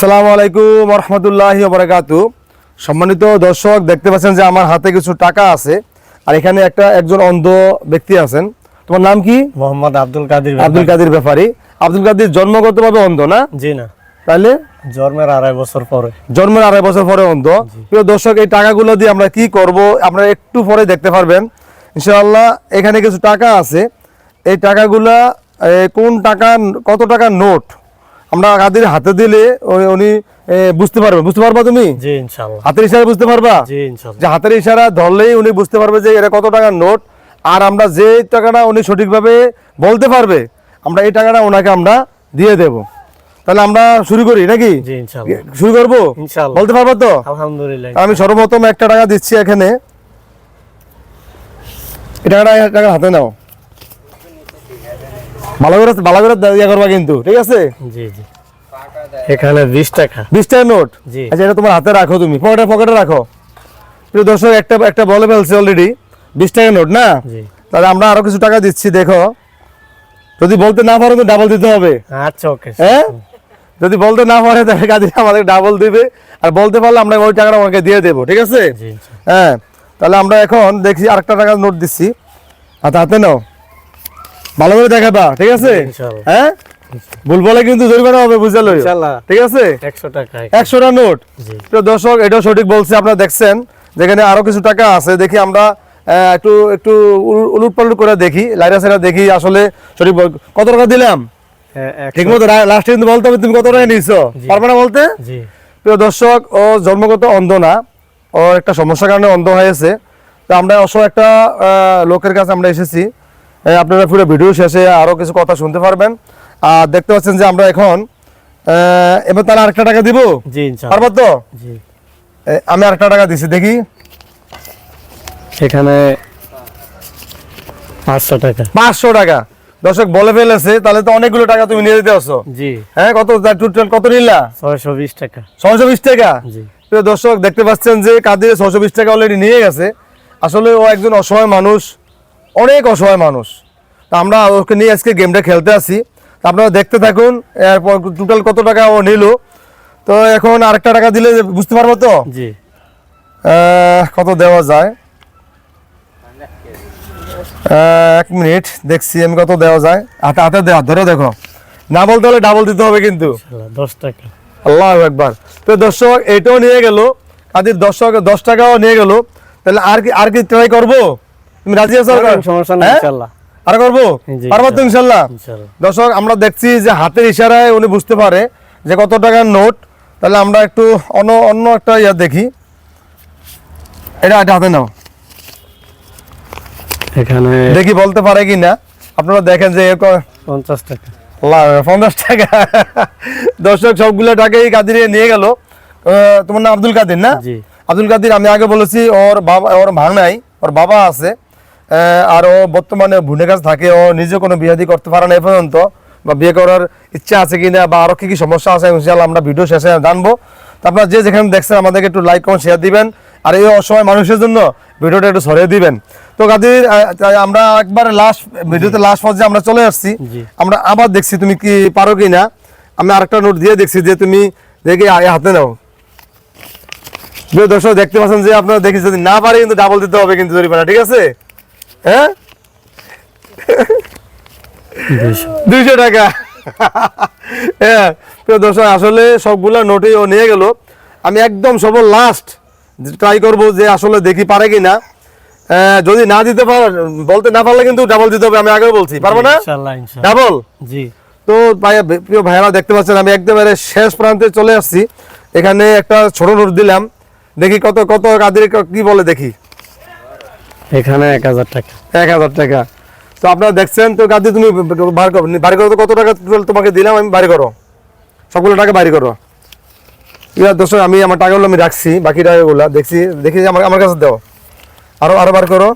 আসসালামু আলাইকুম রহমতুল্লাহ বারাকাতু সম্মানিত দর্শক দেখতে পাচ্ছেন যে আমার হাতে কিছু টাকা আছে আর এখানে একটা একজন অন্ধ ব্যক্তি আছেন। তোমার নাম কি? মোহাম্মদ আব্দুল কাদির আব্দুল কাদির ব্যাপারী। আব্দুল কাদির জন্মগতভাবে অন্ধ না? জি না। তাহলে? জন্মের আড়াই বছর পরে। জন্মের আড়াই বছর পরে অন্ধ। প্রিয় দর্শক এই টাকাগুলো দিয়ে আমরা কি করব আপনারা একটু পরে দেখতে পারবেন। ইনশাআল্লাহ এখানে কিছু টাকা আছে। এই টাকাগুলা কোন টাকা কত টাকার নোট? আমরা কাদের হাতে দিলে উনি বুঝতে পারবে। বুঝতে পারবা তুমি? জি ইনশাল্লাহ হাতের ইশারা বুঝতে পারবা? জি ইনশাল্লাহ যে হাতের ইশারা ধরলেই উনি বুঝতে পারবে যে এটা কত টাকার নোট আর আমরা যে টাকাটা উনি সঠিকভাবে বলতে পারবে আমরা এই টাকাটা ওনাকে আমরা দিয়ে দেব। তাহলে আমরা শুরু করি নাকি? শুরু করব? ইনশাআল্লাহ। বলতে পারব তো? আলহামদুলিল্লাহ। আমি সর্বপ্রথম একটা টাকা দিচ্ছি এখানে। এই টাকাটা টাকা হাতে নাও। ভালো করে ভালো করে ইয়ে করবা কিন্তু ঠিক আছে? জি জি। এখানে বিশ টাকা। বিশ টাকার নোট? জি। আচ্ছা এটা তোমার হাতে রাখো তুমি। পকেটে পকেটে রাখো। প্রিয় দর্শক একটা একটা বলে ফেলছে অলরেডি বিশ টাকার নোট না? জি। তাহলে আমরা আরও কিছু টাকা দিচ্ছি দেখো। যদি বলতে না পারো তো ডাবল দিতে হবে। আচ্ছা ওকে। হ্যাঁ? যদি বলতে না পারে তাহলে কাজে আমাদের ডাবল দিবে। আর বলতে পারলে আমরা ওই টাকাটা ওনাকে দিয়ে দেবো ঠিক আছে? হ্যাঁ। তাহলে আমরা এখন দেখি আরেকটা টাকার নোট দিচ্ছি। হাতে হাতে নাও। ভালো করে দেখাবা ঠিক আছে? হ্যাঁ? ভুল বলে কিন্তু জরিমানা হবে বুঝে লই ঠিক আছে? একশো টাকা। নোট। প্রিয় দর্শক এটা সঠিক বলছে আপনারা দেখছেন যেখানে আরও কিছু টাকা আছে দেখি আমরা একটু একটু উলুট পালুট করে দেখি লাইরা সাইরা দেখি আসলে সঠিক কত টাকা দিলাম? ঠিক মতো লাস্টে কিন্তু বলতে হবে তুমি কত টাকা নিয়েছো? পারবে না বলতে? প্রিয় দর্শক ও জন্মগত অন্ধ না ও একটা সমস্যার কারণে অন্ধ হয়েছে। তো আমরা অবশ্য একটা লোকের কাছে আমরা এসেছি। আপনারা পুরো ভিডিও শেষে আরও কিছু কথা শুনতে পারবেন। আর দেখতে পাচ্ছেন যে আমরা এখন এবার তারা আরেকটা টাকা দিব? পারব তো? আমি আরেকটা টাকা দিছি দেখি। এখানে পাঁচশো টাকা। পাঁচশো টাকা। দর্শক বলে ফেলেছে তাহলে তো অনেকগুলো টাকা তুমি নিয়ে দিতে আসো। জি। হ্যাঁ কত? টোটাল কত নিলা? ছয়শো বিশ টাকা। ছয়শো বিশ টাকা? জি। দর্শক দেখতে পাচ্ছেন যে কাদের ছয়শো বিশ টাকা অলরেডি নিয়ে গেছে। আসলে ও একজন অসহায় মানুষ। অনেক অসহায় মানুষ। তা আমরা ওকে নিয়ে আজকে গেমটা খেলতে আসি। তা আপনারা দেখতে থাকুন এরপর টোটাল কত টাকা ও নিল। তো এখন আরেকটা টাকা দিলে বুঝতে পারব তো? জি। কত দেওয়া যায়? এক মিনিট দেখছি আমি কত দেওয়া যায়। হাতে হাতে দেওয়া ধরো দেখো। না বলতে হলে ডাবল দিতে হবে কিন্তু। দশ টাকা। আল্লাহ একবার তো দর্শক এটাও নিয়ে গেল। কাদের দর্শক দশ টাকাও নিয়ে গেল। তাহলে আর কি আর কি ট্রাই করব? তুমি রাজি আছো? সমস্যা নেই হ্যাঁ? ইনশাল্লাহ। আর করব? পারব তো ইনশাল্লাহ। দর্শক আমরা দেখছি যে হাতের ইশারায় উনি বুঝতে পারে যে কত টাকার নোট। তাহলে আমরা একটু অন্য অন্য একটা ইয়া দেখি। এটা এটা হাতে নাও। এখানে দেখি বলতে পারে কি না আপনারা দেখেন যে পঞ্চাশ টাকা। পঞ্চাশ টাকা। দর্শক সবগুলো টাকাই কাদিরে নিয়ে গেল। তোমার নাম আব্দুল কাদির না? আব্দুল কাদির আমি আগে বলেছি ওর বাবা ওর মা নাই ওর বাবা আছে। আহ, আর ও বর্তমানে ভুনে কাজ থাকে ও নিজে কোনো বিয়াদি করতে পারে না এ পর্যন্ত বা বিয়ে করার ইচ্ছা আছে কিনা বা আরও কি কি সমস্যা আছে ইনশাআল্লাহ আমরা ভিডিও শেষে জানব। আপনারা যে যেখানে দেখছেন আমাদেরকে একটু লাইক কমেন্ট শেয়ার দিবেন আর এই অসময় মানুষের জন্য ভিডিওটা একটু সরিয়ে দিবেন। তো কাদির আমরা একবার লাস্ট ভিডিওতে লাস্ট পর্যায়ে আমরা চলে আসছি। আমরা আবার দেখছি তুমি কি পারো কি না। আমি আরেকটা নোট দিয়ে দেখছি যে তুমি দেখে হাতে নাও। দর্শক দেখতে পাচ্ছেন যে আপনারা দেখি যদি না পারে কিন্তু ডাবল দিতে হবে কিন্তু জরিমানা ঠিক আছে? হ্যাঁ? দুইশো। টাকা। হ্যাঁ প্রিয় দর্শক আসলে সবগুলা নোটই ও নিয়ে গেল। আমি একদম সবল লাস্ট ট্রাই করব যে আসলে দেখি পারে কি না যদি না দিতে পার বলতে না পারলে কিন্তু ডাবল দিতে হবে আমি আগেও বলছি। পারব না? ডাবল জি। তো ভাইয়া প্রিয় ভাইয়ারা দেখতে পাচ্ছেন আমি একদমে শেষ প্রান্তে চলে আসছি। এখানে একটা ছোট নোট দিলাম। দেখি কত কত কাদের কি বলে দেখি। এখানে এক হাজার টাকা। এক হাজার টাকা। তো আপনারা দেখছেন তো গাদি তুমি বার করো বাড়ি করো তো কত টাকা তোমাকে দিলাম আমি বাড়ি করো। সবগুলো টাকা বাড়ি করো। ইয়ার দর্শক আমি আমার টাকাগুলো আমি রাখছি বাকি টাকাগুলো দেখছি দেখি আমার আমার কাছে দাও। আরও আরও বার করো।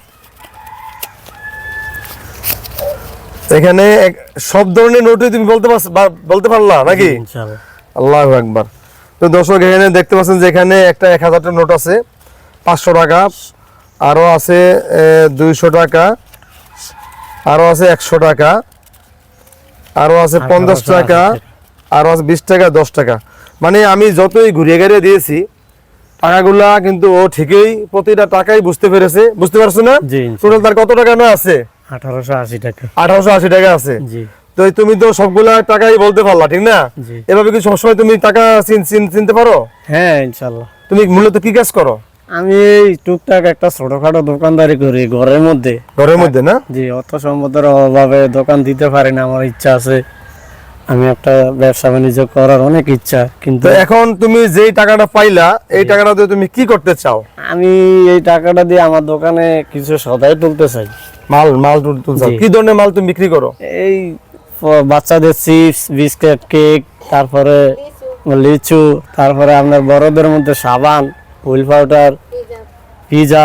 এখানে এক- সব ধরনের নোটই তুমি বলতে পারছ বলতে পারলা নাকি? আল্লাহ একবার তো দর্শক এখানে দেখতে পাচ্ছেন যে এখানে একটা এক হাজার নোট আছে পাঁচশো টাকা। আরও আছে দুইশো টাকা। আরও আছে একশো টাকা। আরও আছে পঞ্চাশ টাকা। টাকা। আরও আছে বিশ টাকা দশ টাকা। মানে আমি যতই ঘুরিয়ে ঘুরিয়ে দিয়েছি টাকাগুলা কিন্তু ও ঠিকই প্রতিটা টাকাই বুঝতে পেরেছে। বুঝতে পারছ না? টোটাল তার কত টাকা না আছে? আঠারোশো আশি টাকা। আঠারোশো আশি টাকা আছে। তো তুমি তো সবগুলা টাকাই বলতে পারলা ঠিক না? এভাবে কি সবসময় তুমি টাকা চিন- চিন- চিনতে পারো? হ্যাঁ ইনশাল্লাহ। তুমি মূলত কি কাজ করো? আমি এই টুকটাক একটা ছোটখাটো দোকানদারি করি ঘরের মধ্যে। ঘরের মধ্যে না? জি অর্থ সম্পদের অভাবে দোকান দিতে পারি না আমার ইচ্ছা আছে। আমি একটা ব্যবসা বাণিজ্য করার অনেক ইচ্ছা কিন্তু এখন তুমি যেই টাকাটা পাইলা এই টাকাটা দিয়ে তুমি কি করতে চাও? আমি এই টাকাটা দিয়ে আমার দোকানে কিছু সদাই তুলতে চাই। মাল মাল তুল- তুলতে চাও। কি ধরনের মাল তুমি বিক্রি করো? এই বাচ্চাদের চিপস বিস্কিট কেক তারপরে লিচু তারপরে আপনার বড়দের মধ্যে সাবান হুইল পাউডার পিজা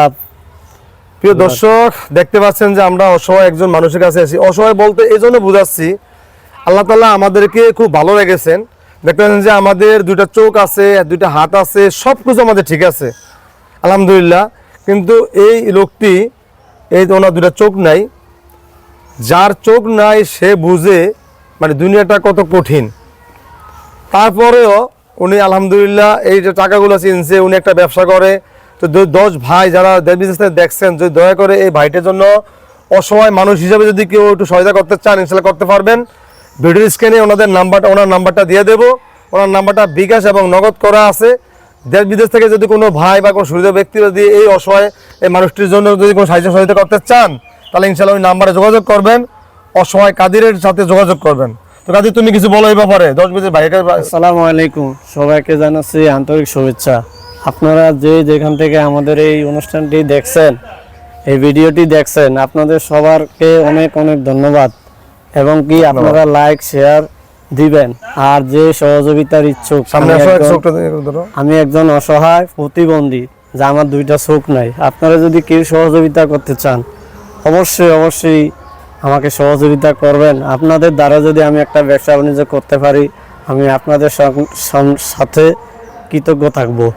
প্রিয় দর্শক, দেখতে পাচ্ছেন যে আমরা অসহায় একজন মানুষের কাছে আছি। অসহায় বলতে এই জন্য বুঝাচ্ছি, আল্লাহ তালা আমাদেরকে খুব ভালো লেগেছেন দেখতে পাচ্ছেন যে আমাদের দুইটা চোখ আছে, দুইটা হাত আছে সব কিছু আমাদের ঠিক আছে। আলহামদুলিল্লাহ। কিন্তু এই লোকটি, এই ওনার দুটা চোখ নাই, যার চোখ নাই সে বুঝে মানে দুনিয়াটা কত কঠিন। তারপরেও উনি আলহামদুলিল্লাহ এই যে টাকাগুলো চিনছে, উনি একটা ব্যবসা করে। তো দশ ভাই যারা বিজনেস দেখছেন, যদি দয়া করে এই ভাইটার জন্য অসহায় মানুষ হিসাবে যদি কেউ একটু সহায়তা করতে চান, ইনশাল্লাহ করতে পারবেন। ভিডিও স্ক্রিনে ওনাদের নাম্বারটা ওনার নাম্বারটা দিয়ে দেবো। ওনার নাম্বারটা বিকাশ এবং নগদ করা আছে। দেশ বিদেশ থেকে যদি কোনো ভাই বা কোনো সুবিধা ব্যক্তি যদি এই অসহায় এই মানুষটির জন্য যদি কোনো সাহায্য সহায়তা করতে চান, তাহলে ইনশাল্লাহ ওই নাম্বারে যোগাযোগ করবেন। অসহায় কাদিরের সাথে যোগাযোগ করবেন। তো কাদির তুমি কিছু বলো এই ব্যাপারে। দশ বিদেশ ভাইকে আসসালামু আলাইকুম। সবাইকে জানাচ্ছি আন্তরিক শুভেচ্ছা। আপনারা যে যেখান থেকে আমাদের এই অনুষ্ঠানটি দেখছেন এই ভিডিওটি দেখছেন আপনাদের সবারকে অনেক অনেক ধন্যবাদ। এবং কি আপনারা লাইক শেয়ার দিবেন। আর যে সহযোগিতার ইচ্ছুক আমি একজন অসহায় প্রতিবন্ধী যা আমার দুইটা চোখ নাই। আপনারা যদি কেউ সহযোগিতা করতে চান অবশ্যই অবশ্যই আমাকে সহযোগিতা করবেন। আপনাদের দ্বারা যদি আমি একটা ব্যবসা বাণিজ্য করতে পারি, আমি আপনাদের সাথে কৃতজ্ঞ থাকব।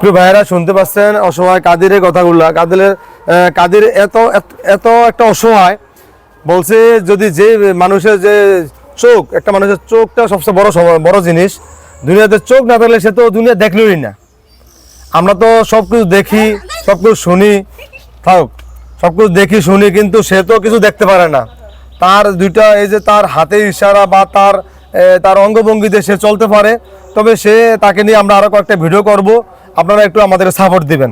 প্রিয় ভাইয়েরা, শুনতে পাচ্ছেন অসহায় কাদিরের কথাগুলো। কাদিরের কাদির এত, এত- একটা অসহায়। বলছে যদি যে মানুষের যে চোখ, একটা মানুষের চোখটা সবচেয়ে বড় বড় জিনিস, দুনিয়াতে চোখ না থাকলে সে তো দুনিয়া দেখলই না। আমরা তো সব কিছু দেখি সব কিছু শুনি। থাক। সব কিছু দেখি, শুনি, কিন্তু সে তো কিছু দেখতে পারে না। তার দুইটা, এই যে তার হাতে ইশারা বা তার তার অঙ্গভঙ্গিতে সে চলতে পারে। তবে সে তাকে নিয়ে আমরা আরও কয়েকটা ভিডিও করব। আপনারা একটু আমাদের সাপোর্ট দিবেন।